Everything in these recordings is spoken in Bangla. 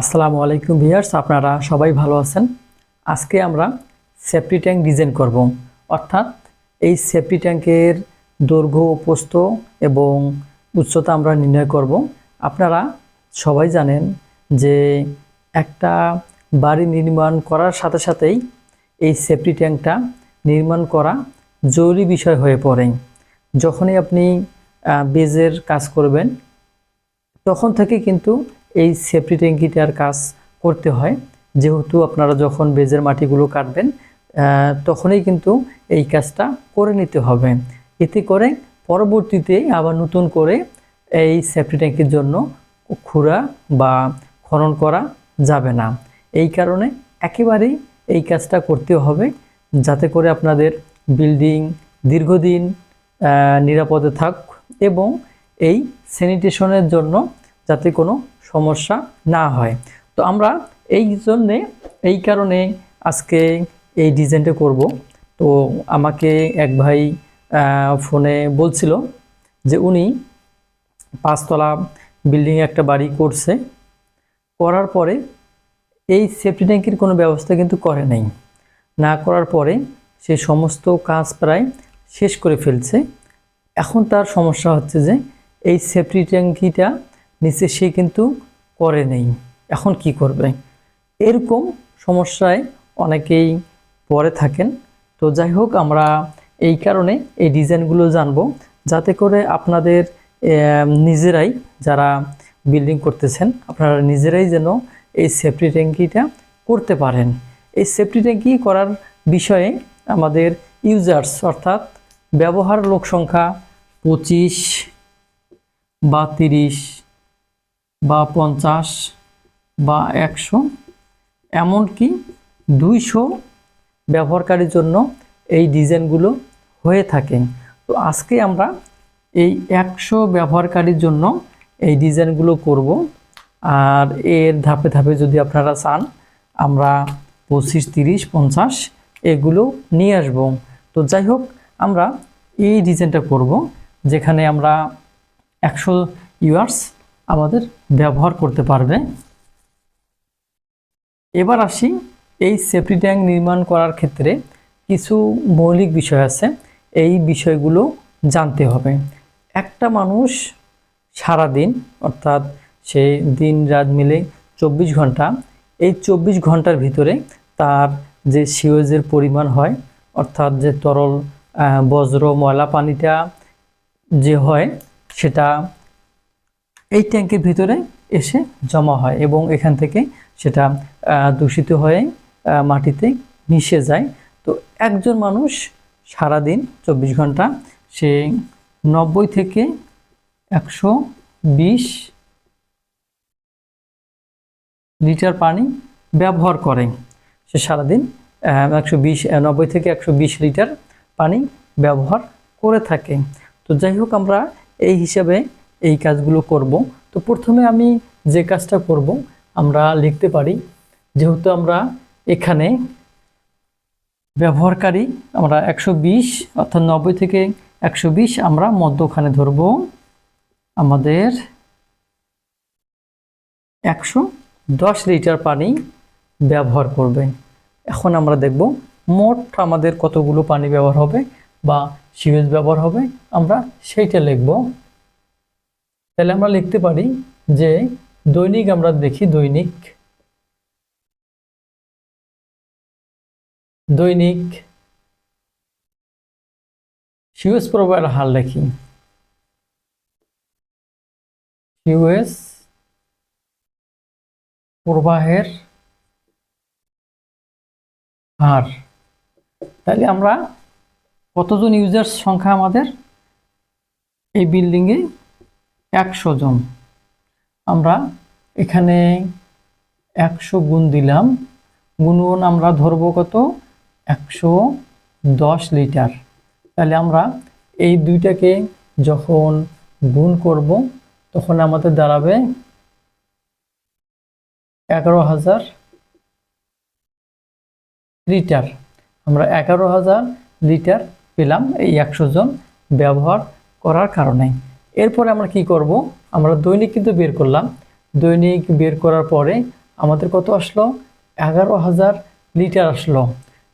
আসসালামু আলাইকুম ভিয়ার্স আপনারা সবাই ভালো আছেন? আজকে আমরা সেফটি ট্যাঙ্ক ডিজাইন করব। অর্থাৎ এই সেফটি ট্যাঙ্কের দৈর্ঘ্য প্রস্থ এবং উচ্চতা আমরা নির্ণয় করব। আপনারা সবাই জানেন যে একটা বাড়ি নির্মাণ করার সাথে সাথেই এই সেফটি ট্যাঙ্কটা নির্মাণ করা জরুরি বিষয় হয়ে পড়ে। যখনই আপনি বেজের কাজ করবেন, তখন থেকে কিন্তু এই সেফটি ট্যাঙ্কিটার কাজ করতে হয়। যেহেতু আপনারা যখন বেজের মাটিগুলো কাটবেন তখনই কিন্তু এই কাজটা করে নিতে হবে। এতে করে পরবর্তীতে আবার নতুন করে এই সেফটি ট্যাঙ্কির জন্য খুঁড়া বা খনন করা যাবে না। এই কারণে একেবারেই এই কাজটা করতে হবে, যাতে করে আপনাদের বিল্ডিং দীর্ঘদিন নিরাপদে থাক এবং এই স্যানিটেশনের জন্য যাতে কোনো সমস্যা না হয়। তো আমরা এই জন্যে, এই কারণে আজকে এই ডিজাইনটা করব। তো আমাকে এক ভাই ফোনে বলছিল যে উনি পাঁচতলা বিল্ডিংয়ে একটা বাড়ি করছে। করার পরে এই সেফটি ট্যাঙ্কের কোনো ব্যবস্থা কিন্তু করে নাই। না করার পরে সে সমস্ত কাজ প্রায় শেষ করে ফেলছে। এখন তার সমস্যা হচ্ছে যে এই সেফটি ট্যাঙ্কিটা নিচে সে কিন্তু করে নেই। এখন কি করবে? এরকম সমস্যায় অনেকেই পরে থাকেন। তো যাই হোক, আমরা এই কারণে এই ডিজাইনগুলো জানব। যাতে করে আপনাদের নিজেরাই যারা বিল্ডিং করতেছেন, আপনারা নিজেরাই যেন এই সেফটি ট্যাঙ্কিটা করতে পারেন। এই সেফটি ট্যাঙ্কি করার বিষয়ে আমাদের ইউজার্স, অর্থাৎ ব্যবহার লোক সংখ্যা পঁচিশ বা তিরিশ পঞ্চাশ বা একশো, এমনকি দুইশো ব্যবহারকারীর জন্য এই ডিজাইনগুলো হয়ে থাকে। তো আজকে আমরা এই একশো ব্যবহারকারীর জন্য এই ডিজাইনগুলো করব। আর এর ধাপে ধাপে যদি আপনারা চান, আমরা পঁচিশ, তিরিশ, পঞ্চাশ এগুলো নিয়ে আসব। তো যাই হোক, আমরা এই ডিজাইনটা করব, যেখানে আমরা একশো ইয়ার্স আমাদের ব্যবহার করতে পারবে। এবার আসি এই সেফটি ট্যাঙ্ক নির্মাণ করার ক্ষেত্রে কিছু মৌলিক বিষয় আছে। এই বিষয়গুলো জানতে হবে। একটা মানুষ সারা দিন অর্থাৎ সে দিন রাত মিলে চব্বিশ ঘণ্টা, এই চব্বিশ ঘণ্টার ভিতরে তার যে সিওজের পরিমাণ হয়, অর্থাৎ যে তরল বজ্র, ময়লা পানিটা যে হয়, সেটা এই ট্যাঙ্কের ভিতরে এসে জমা হয় এবং এখান থেকে সেটা দূষিত হয়ে মাটিতে মিশে যায়। তো একজন মানুষ সারাদিন চব্বিশ ঘণ্টা সে নব্বই থেকে একশো বিশ লিটার পানি ব্যবহার করে। সে সারাদিন একশো বিশ নব্বই থেকে একশো বিশ লিটার পানি ব্যবহার করে থাকে। তো যাই হোক, আমরা এই হিসাবে এই কাজগুলো করব। তো প্রথমে আমি যে কাজটা করব, আমরা লিখতে পারি, যেহেতু আমরা এখানে ব্যবহারকারী, আমরা একশো বিশ, অর্থাৎ নব্বই থেকে একশো বিশ আমরা মধ্যখানে ধরব। আমাদের একশো দশ লিটার পানি ব্যবহার করবে। এখন আমরা দেখব, মোট আমাদের কতগুলো পানি ব্যবহার হবে বা সিউজ ব্যবহার হবে, আমরা সেইটা লিখব। তাহলে আমরা লিখতে পারি যে দৈনিক আমরা দেখি দৈনিক। দৈনিক সিওএস প্রবাহের হার লিখি সিওএস প্রবাহের হার। তাহলে আমরা কতজন ইউজার সংখ্যা আমাদের এই বিল্ডিংয়ে একশো জন। আমরা এখানে একশো গুণ দিলাম। গুণন আমরা ধরবো কত? একশো দশ লিটার। তাহলে আমরা এই দুইটাকে যখন গুণ করব, তখন আমাদের দাঁড়াবে এগারো হাজার লিটার। আমরা এগারো হাজার লিটার পেলাম এই একশো জন ব্যবহার করার কারণে। এরপরে আমরা কি করব? আমরা দৈনিক কিন্তু বের করলাম। দৈনিক বের করার পরে আমাদের কত আসলো? এগারো হাজার লিটার আসলো।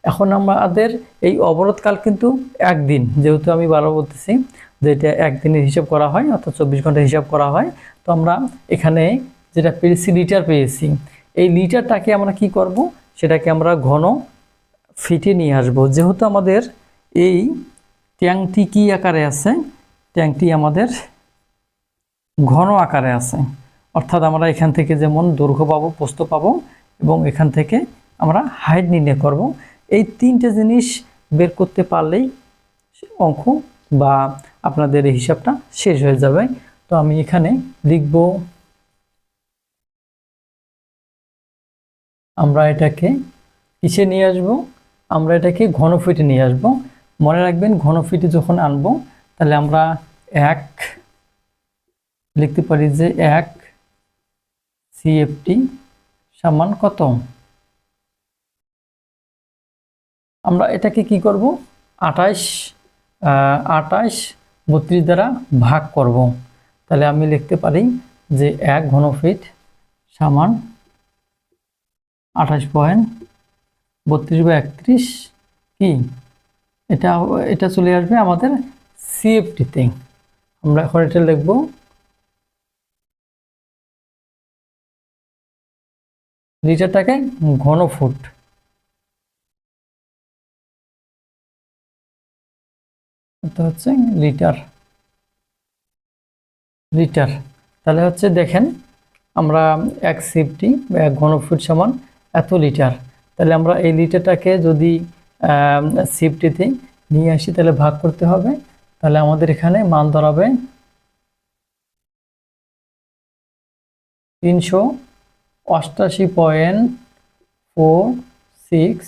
এখন আমাদের এই অবরোধকাল কিন্তু একদিন, যেহেতু আমি বারবার বলতেছি যে এটা একদিনের হিসাব করা হয়, অর্থাৎ চব্বিশ ঘণ্টা হিসাব করা হয়। তো আমরা এখানে যেটা পেয়েছি, লিটার পেয়েছি। এই লিটারটাকে আমরা কি করব? সেটাকে আমরা ঘন ফিটে নিয়ে আসব। যেহেতু আমাদের এই ট্যাঙ্কটি কী আকারে আছে? ট্যাঙ্কটি আমাদের ঘন আকারে আছে। অর্থাৎ আমরা এখান থেকে যেমন দৈর্ঘ্য পাবো পোস্ত পাবো এবং এখান থেকে আমরা হাইট নির্ণয় করব। এই তিনটে জিনিস বের করতে পারলেই অঙ্ক বা আপনাদের এই হিসাবটা শেষ হয়ে যাবে। তো আমি এখানে লিখব, আমরা এটাকে কিসে নিয়ে আসব? আমরা এটাকে ঘনফিটে নিয়ে আসব। মনে রাখবেন, ঘনফিটে যখন আনব, তাহলে আমরা এক লিখতে পারি যে এক সিএফটি সমান কত? আমরা এটাকে কি করব? আঠাশ আঠাশ বত্রিশ দ্বারা ভাগ করব। তাহলে আমি লিখতে পারি যে এক ঘনফিট সমান আঠাশ পয়েন্ট বত্রিশ বা একত্রিশ কি? এটা এটা চলে আসবে আমাদের সিএফটিতে আমরা এখন এটা লিখব লিটারটাকে ঘন ফুট। হচ্ছে লিটার। লিটার। তাহলে হচ্ছে দেখেন, আমরা এক সিফটি, এক ঘনফুট সমান এত লিটার। তাহলে আমরা এই লিটারটাকে যদি সিফটিতে নিয়ে আসি, তাহলে ভাগ করতে হবে। তাহলে আমাদের এখানে মান দাঁড়াবে তিনশো অষ্টাশি পয়েন্ট ফোর সিক্স,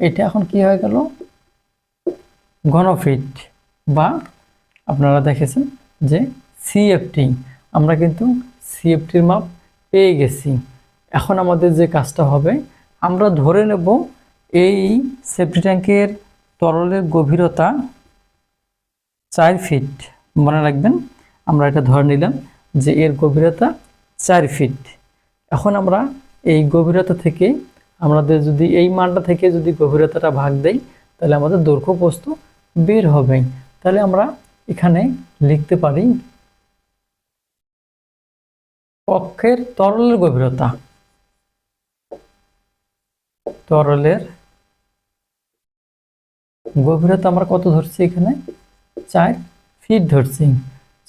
এটা এখন কি হয়ে গেল? ঘনফিট বা আপনারা দেখেছেন যে সিএফটি আমরা কিন্তু সিএফটির মাপ পেয়ে গেছি। এখন আমাদের যে কাজটা হবে, আমরা ধরে নেব এই সেফটি ট্যাঙ্কের তরলের গভীরতা চার ফিট। মনে রাখবেন, আমরা এটা ধরে নিলাম যে এর গভীরতা চার ফিট। এখন আমরা এই গভীরতা থেকে আমাদের যদি এই মানটা থেকে যদি গভীরতাটা ভাগ দেই, তাহলে আমাদের দৈর্ঘ্য প্রস্থ বের হবে। তাহলে আমরা এখানে লিখতে পারি কক্ষের তরলের গভীরতা। তরলের গভীরতা আমরা কত ধরছি এখানে? চার ফিট ধরছি।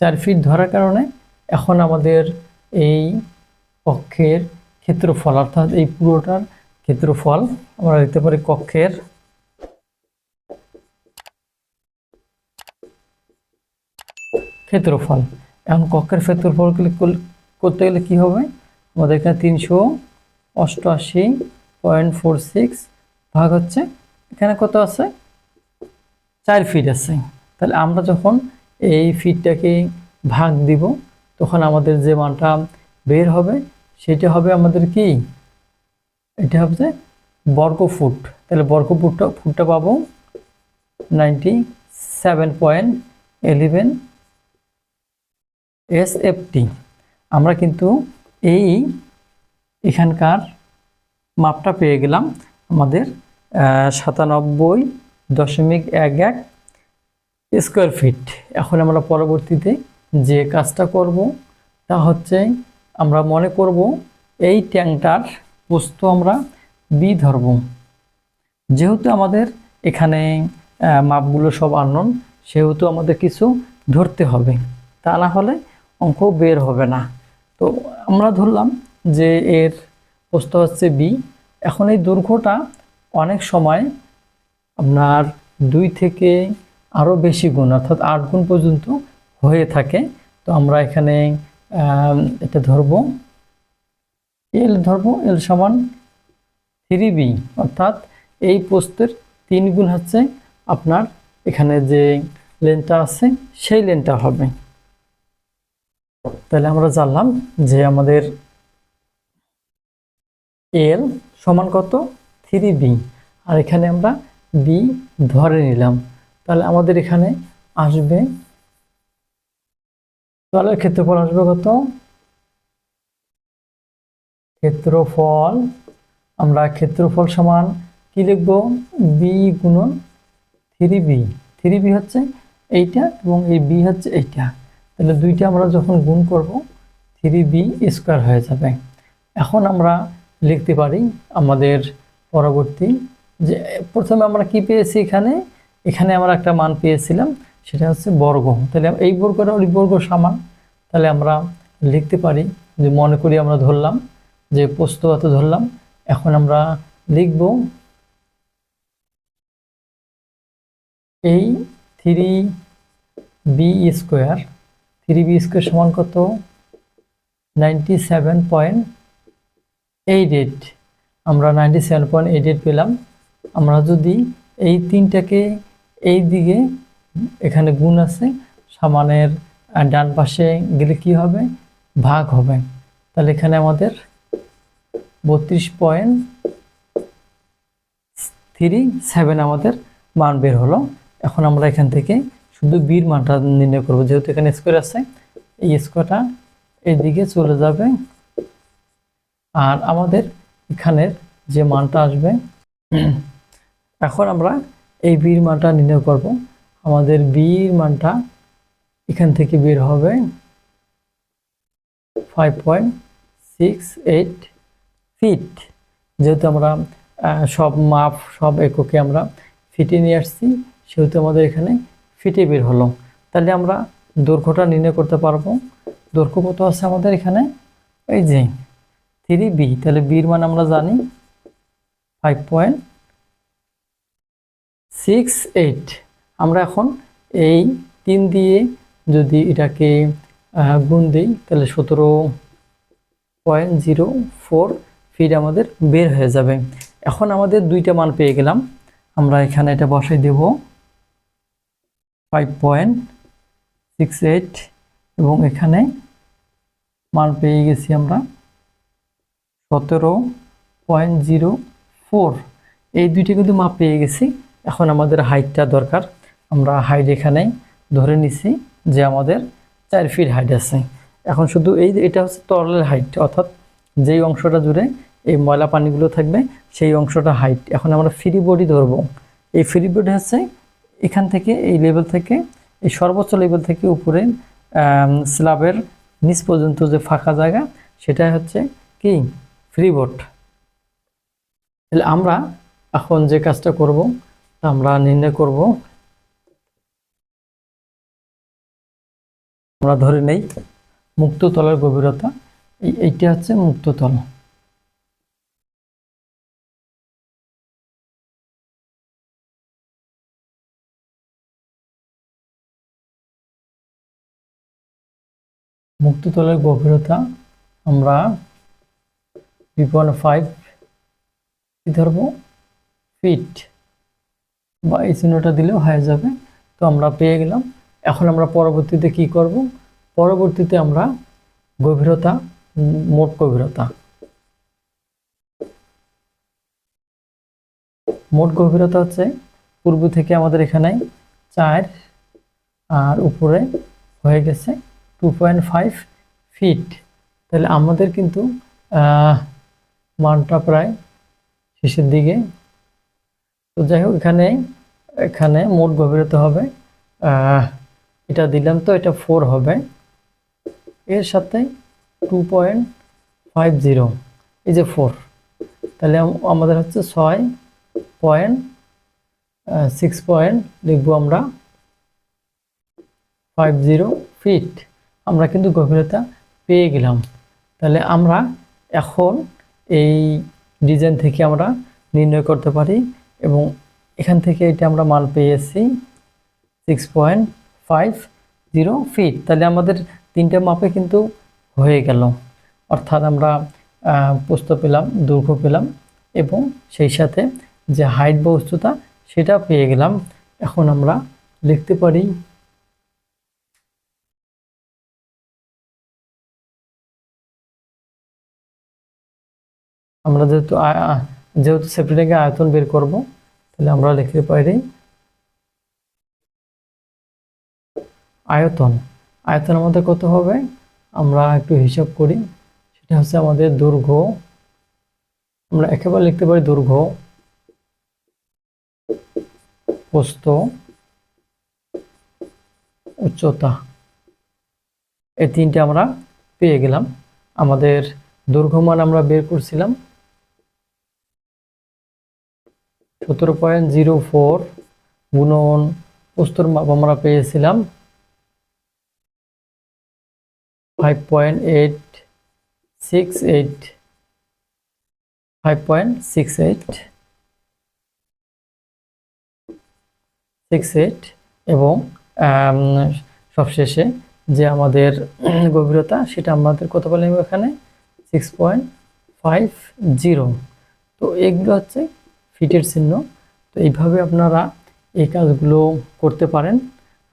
চার ফিট ধরার কারণে এখন আমাদের এই কক্ষের ক্ষেত্রফল, অর্থাৎ এই পুরোটার ক্ষেত্রফল আমরা লিখতে পারি কক্ষের ক্ষেত্রফল। এখন কক্ষের ক্ষেত্রফল করতে গেলে কি হবে? আমাদের এখানে তিনশো অষ্টআশি পয়েন্ট ফোর সিক্স ভাগ হচ্ছে, এখানে কত আছে? চার ফিট আছে। তাহলে আমরা যখন এই ফিটটাকে ভাগ দিব, তখন আমাদের যে মানটা বের হবে, সেটা হবে আমাদের কি? এটা হবে বর্গ ফুট তাহলে বর্গ ফুটটা পাবো ninety seven point eleven S FT আমরা কিন্তু এই এখানকার মাপটা পেয়ে গেলাম আমাদের সাতানব্বই দশমিক এক এক স্কোয়ার ফিট এখন আমরা পরবর্তীতে যে কাজটা করব, তা হচ্ছে আমরা মনে করব এই ট্যাঙ্কটার বস্তু আমরা বি ধরব। যেহেতু আমাদের এখানে মাপগুলো সব আনন সেহেতু আমাদের কিছু ধরতে হবে। তা না হলে অঙ্ক বের হবে না। তো আমরা ধরলাম যে এর প্রস্থ হচ্ছে বি। এখন এই দৈর্ঘ্যটা অনেক সময় আপনার দুই থেকে আরও বেশি গুণ, অর্থাৎ আট গুণ পর্যন্ত হয়ে থাকে। তো আমরা এখানে এটা ধরব। এল ধরব এল সমান থ্রি বি অর্থাৎ এই পোস্তের তিন গুণ হচ্ছে আপনার এখানে যে লেনটা আছে, সেই লেনটা হবে। তাহলে আমরা জানলাম যে আমাদের এল সমান কত? থ্রি বি আর এখানে আমরা বি ধরে নিলাম। তাহলে আমাদের এখানে আসবে তলের ক্ষেত্রফল আসবে কত? ক্ষেত্রফল, আমরা ক্ষেত্রফল সমান কি লিখব? বি গুণন থ্রি বি থ্রি বি হচ্ছে এইটা এবং এই বি হচ্ছে এইটা। তাহলে দুইটা আমরা যখন গুণ করব, থ্রি বি স্কোয়ার হয়ে যাবে। এখন আমরা লিখতে পারি আমাদের পরবর্তী যে প্রথমে আমরা কি পেয়েছি এখানে? এখানে আমরা একটা মান পেয়েছিলাম সেটা হচ্ছে বর্গ। তাহলে এই বর্গটা ওই বর্গ সমান, তাহলে আমরা লিখতে পারি, যে মনে করি আমরা ধরলাম, যে পোস্ত এত ধরলাম, এখন আমরা লিখব এই three B square three B square সমান কত? Ninety seven point eight eight আমরা ninety seven point eight eight পেলাম। আমরা যদি এই তিনটাকে এই দিকে এখানে গুণ আছে, সামানের ডান পাশে গেলে কি হবে? ভাগ হবে। তাহলে এখানে আমাদের বত্রিশ পয়েন্ট থ্রি সেভেন আমাদের মান বের হলো। এখন আমরা এখান থেকে শুধু বির মানটা নির্ণয় করব, যেহেতু এখানে স্কোয়ার আছে, এই স্কোয়ারটা এইদিকে চলে যাবে। আর আমাদের এখানের যে মানটা আসবে, এখন আমরা এই বির মানটা নির্ণয় করব। আমাদের বির মানটা এখান থেকে বের হবে five point six eight feet যেহেতু আমরা সব মাপ, সব এককে আমরা ফিটে নিয়ে আসছি, সেহেতু আমাদের এখানে ফিটে বের হলো। তাহলে আমরা দৈর্ঘ্যটা নির্ণয় করতে পারব। দৈর্ঘ্য কত আছে আমাদের এখানে? এই যে থ্রি বি তাহলে বির মান আমরা জানি ফাইভ পয়েন্ট সিক্স এইট আমরা এখন এই তিন দিয়ে যদি এটাকে গুণ দিই, তাহলে সতেরো পয়েন্ট জিরো ফোর ফিট আমাদের বের হয়ে যাবে। এখন আমাদের দুইটা মান পেয়ে গেলাম। আমরা এখানে এটা বসাই দেব। ফাইভ পয়েন্ট সিক্স এইট এবং এখানে মান পেয়ে গেছি আমরা সতেরো পয়েন্ট জিরো ফোর এই দুইটি কিন্তু মাপ পেয়ে গেছি। এখন আমাদের হাইটটা দরকার। আমরা হাইট এখানে ধরে নিছি যে আমাদের চার ফিট হাইট আছে। এখন শুধু এই এটা হচ্ছে তরলের হাইট অর্থাৎ যেই অংশটা জুড়ে এই ময়লা পানিগুলো থাকবে, সেই অংশটা হাইট এখন আমরা ফ্রি বডি ধরবো। এই ফ্রি বডি হচ্ছে এখান থেকে, এই লেভেল থেকে, এই সর্বোচ্চ লেভেল থেকে উপরে স্ল্যাবের নিচ পর্যন্ত যে ফাঁকা জায়গা সেটা হচ্ছে কি? ফ্রি বোর্ড তাহলে আমরা এখন যে কাজটা করব, আমরা নির্ণয় করব আমরা ধরে নেই, মুক্ত তলের গভীরতা। এই এইটা হচ্ছে মুক্ত তল। মুক্ত তলের গভীরতা আমরা থ্রি পয়েন্ট ফাইভ ধরবো? ফিট। বা এই চিহ্নটা দিলেও হয়ে যাবে। তো আমরা পেয়ে গেলাম এখন আমরা পরবর্তীতে কি করব? পরবর্তীতে আমরা গভীরতা, মোট গভীরতা। মোট গভীরতা হচ্ছে পূর্ব থেকে আমাদের এখানে চার, আর উপরে হয়ে গেছে টু পয়েন্ট ফাইভ ফিট তাহলে আমাদের কিন্তু মানটা প্রায় শেষের দিকে। তো যাই হোক, এখানে এখানে মোট গভীরতা হবে এটা দিলাম তো, এটা ফোর হবে। এর সাথে টু পয়েন্ট ফাইভ জিরো এই যে ফোর তাহলে আমাদের হচ্ছে ছয় পয়েন্ট সিক্স পয়েন্ট লিখব আমরা ফাইভ জিরো ফিট আমরা কিন্তু গভীরতা পেয়ে গেলাম। তাহলে আমরা এখন এই ডিজাইন থেকে আমরা নির্ণয় করতে পারি এবং এখান থেকে এটা আমরা মান পেয়েছি সিক্স পয়েন্ট জিরো ফিট তাহলে আমাদের তিনটে মাপে কিন্তু হয়ে গেল। অর্থাৎ আমরা আহ, প্রস্থ পেলাম দৈর্ঘ্য পেলাম এবং সেই সাথে যে হাইট বা উচ্চতা সেটা পেয়ে গেলাম। এখন আমরা লিখতে পারি আমরা যেহেতু যেহেতু সেপ্টেম্বরে আয়তন বের করব তাহলে আমরা লিখতে পারি আয়তন। আয়তন আমাদের কত হবে? আমরা একটু হিসাব করি। সেটা হচ্ছে আমাদের দৈর্ঘ্য। আমরা একেবারে লিখতে পারি দৈর্ঘ্য প্রস্থ উচ্চতা। এই তিনটে আমরা পেয়ে গেলাম। আমাদের দৈর্ঘ্য মান আমরা বের করছিলাম। সতেরো পয়েন্ট জিরো ফোর গুণন প্রস্তর মাপ আমরা পেয়েছিলাম five point eight six eight five point six eight six eight এবং আম, সবশেষে যে আমাদের গভীরতা সেটা আমাদের কত পেলাম এখানে? সিক্স পয়েন্ট ফাইভ জিরো তো এগুলো হচ্ছে ফিটের চিহ্ন। তো এইভাবে আপনারা এই কাজগুলো করতে পারেন।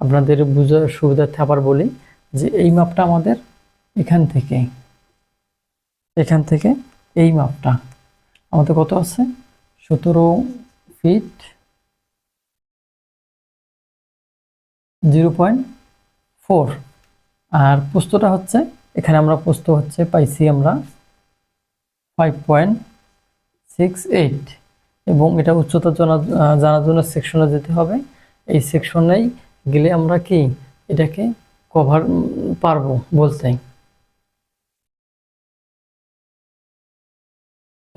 আপনাদের বোঝার সুবিধার্থে আবার বলি যে এই মাপটা আমাদের এখান থেকে এখান থেকে এই মাপটা। আমাদের কত আছে? সতেরো ফিট জিরো পয়েন্ট ফোর আর পোস্তটা হচ্ছে, এখানে আমরা পোস্ত হচ্ছে পাইছি আমরা ফাইভ পয়েন্ট সিক্স এইট এবং এটা উচ্চতা জানা, জানার জন্য সেকশনে যেতে হবে। এই সেকশনেই গেলে আমরা কি? এটাকে কভার পারব বলতে।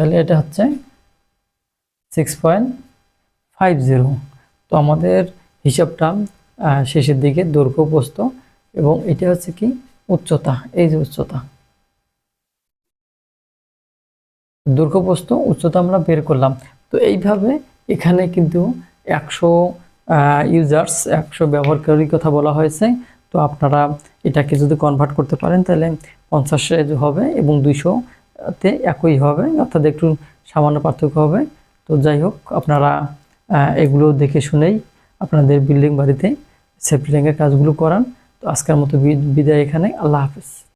তাহলে এটা হচ্ছে সিক্স তো আমাদের হিসাবটা শেষের দিকে দৈর্ঘ্য প্রস্থ এবং এটা হচ্ছে কি? উচ্চতা, এই যে উচ্চতা। দৈর্ঘ্যপ্রস্থ উচ্চতা আমরা বের করলাম। তো এইভাবে এখানে কিন্তু একশো ইউজার্স একশো ব্যবহারকারীর কথা বলা হয়েছে। তো আপনারা এটাকে যদি কনভার্ট করতে পারেন, তাহলে পঞ্চাশ হবে এবং দুইশোতে একই হবে, অর্থাৎ একটু সামান্য পার্থক্য হবে। তো যাই হোক, আপনারা এগুলো দেখে শুনেই আপনাদের বিল্ডিং বাড়িতে সেফটি ট্যাঙ্কের কাজগুলো করান। তো আজকের মতো বিদায় এখানে, আল্লাহ হাফেজ।